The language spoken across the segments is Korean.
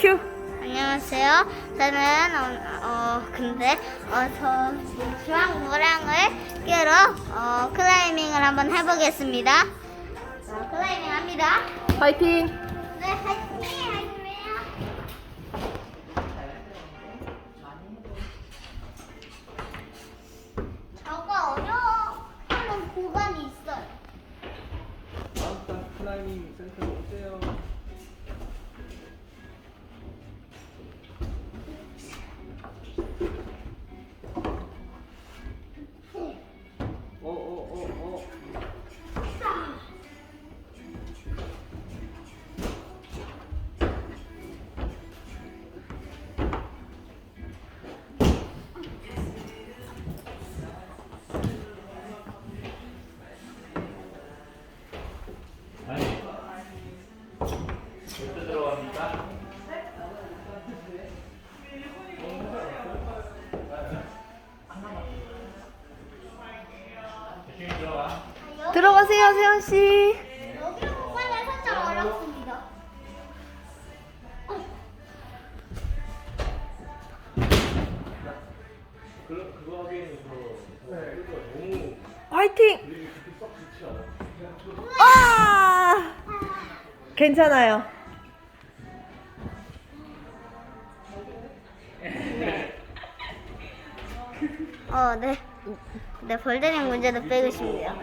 큐. 안녕하세요. 저는 어, 어 근데 어저 주황 모랑을 끼러 어 클라이밍을 한번 해보겠습니다. 자, 클라이밍 합니다. 파이팅. 네, 화이팅! 화이팅해요. 저거 어려워 하는 구간이 있어요. 마운틴 클라이밍 센터로 오세요. 몇 들어갑니까? 조심히 들어가. 들어가세요, 세연 씨. 여기 구간이 살짝 어렵습니다. 그, 그거 하기에는 저, 그거 너무 화이팅. 그림이 그렇게 썩 좋지 않아. 아! 괜찮아요. 어, 네. 네, 볼드링 문제도 빼겠습니다.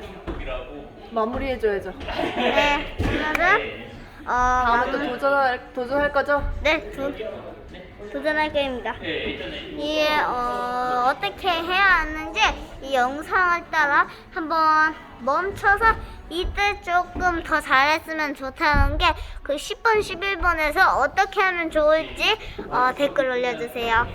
마무리해줘야죠. 네, 오늘은 어, 다음에 또 마무리- 도전할 도전할 거죠? 네, 도, 도전할 게임입니다. 이게 어, 어떻게 해야 하는지 이 영상을 따라 한번 멈춰서 이때 조금 더 잘했으면 좋다는 게 그 10번, 11번에서 어떻게 하면 좋을지 어, 댓글 올려주세요.